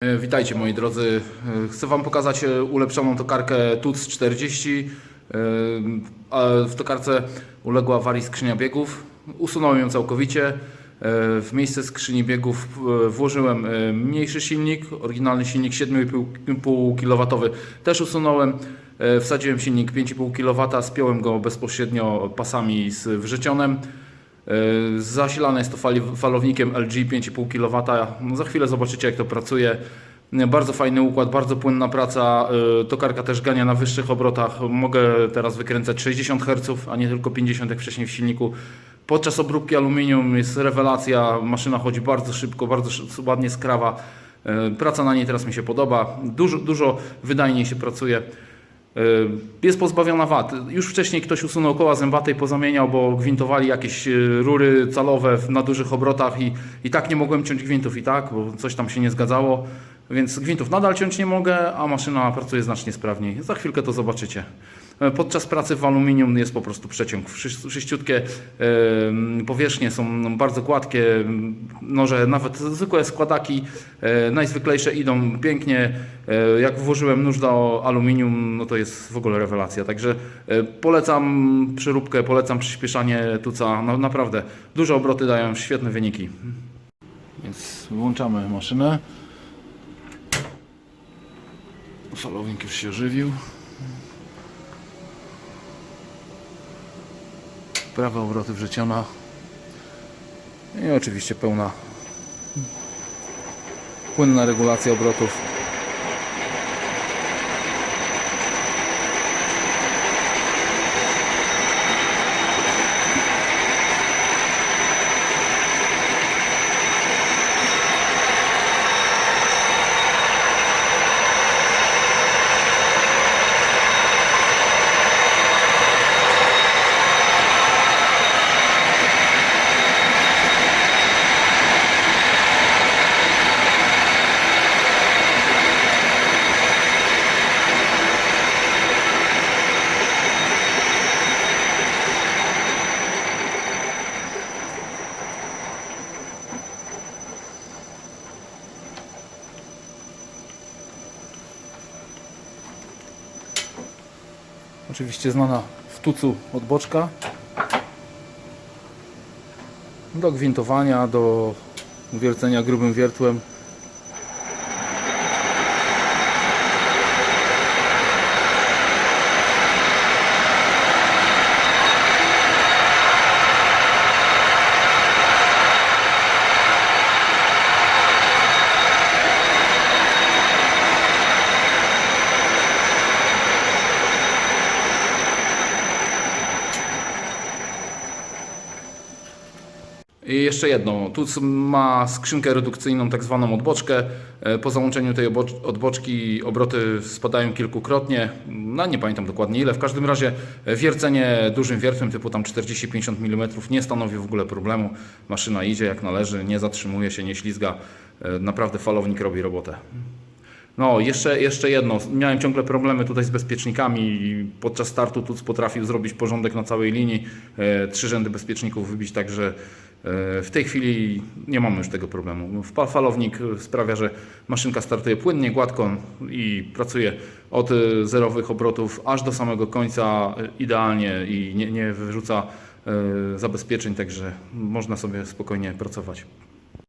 E, Witajcie moi drodzy. E, Chcę Wam pokazać e, ulepszoną tokarkę TUC 40. E, a W tokarce uległa awarii skrzynia biegów. Usunąłem ją całkowicie. W miejsce skrzyni biegów włożyłem mniejszy silnik, oryginalny silnik 7,5 kW. Też usunąłem. Wsadziłem silnik 5,5 kW, spiąłem go bezpośrednio pasami z wrzecionem. E, Zasilane jest to falownikiem LG 5,5 kW. No za chwilę zobaczycie jak to pracuje. Bardzo fajny układ, bardzo płynna praca. E, Tokarka też gania na wyższych obrotach. Mogę teraz wykręcać 60 Hz, a nie tylko 50 jak wcześniej w silniku. Podczas obróbki aluminium jest rewelacja. Maszyna chodzi bardzo szybko, bardzo ładnie skrawa. E, Praca na niej teraz mi się podoba. Dużo, dużo wydajniej się pracuje. Y, Jest pozbawiona wad. Już wcześniej ktoś usunął koła zębate i pozamieniał, bo gwintowali jakieś y, rury calowe na dużych obrotach i, i tak nie mogłem ciąć gwintów i tak, bo coś tam się nie zgadzało. Więc gwintów nadal ciąć nie mogę, a maszyna pracuje znacznie sprawniej. Za chwilkę to zobaczycie. E, Podczas pracy w aluminium jest po prostu przeciąg. Szyściutkie em, powierzchnie są bardzo gładkie, noże, nawet zwykłe składaki e, najzwyklejsze idą pięknie. E, Jak włożyłem nóż do aluminium, no to jest w ogóle rewelacja. Także e, polecam przyróbkę, polecam przyspieszanie tuca. No, naprawdę, duże obroty dają świetne wyniki. Więc włączamy maszynę. Falownik już się ożywił. Prawe obroty wrzeciona. I oczywiście pełna płynna regulacja obrotów. Oczywiście znana w tucu odboczka. Do gwintowania, do wiercenia grubym wiertłem. I jeszcze jedno. Tuc ma skrzynkę redukcyjną, tak zwaną odboczkę. E, Po załączeniu tej odboczki obroty spadają kilkukrotnie. No nie pamiętam dokładnie ile. W każdym razie e, wiercenie dużym wiertłem typu tam 40-50 mm nie stanowi w ogóle problemu. Maszyna idzie jak należy, nie zatrzymuje się, nie ślizga. E, Naprawdę falownik robi robotę. No, jeszcze, jeszcze jedno. Miałem ciągle problemy tutaj z bezpiecznikami i podczas startu TUC potrafił zrobić porządek na całej linii, e, trzy rzędy bezpieczników wybić, także e, w tej chwili nie mamy już tego problemu. Falownik sprawia, że maszynka startuje płynnie, gładko i pracuje od e, zerowych obrotów aż do samego końca e, idealnie i nie, nie wyrzuca e, zabezpieczeń, także można sobie spokojnie pracować.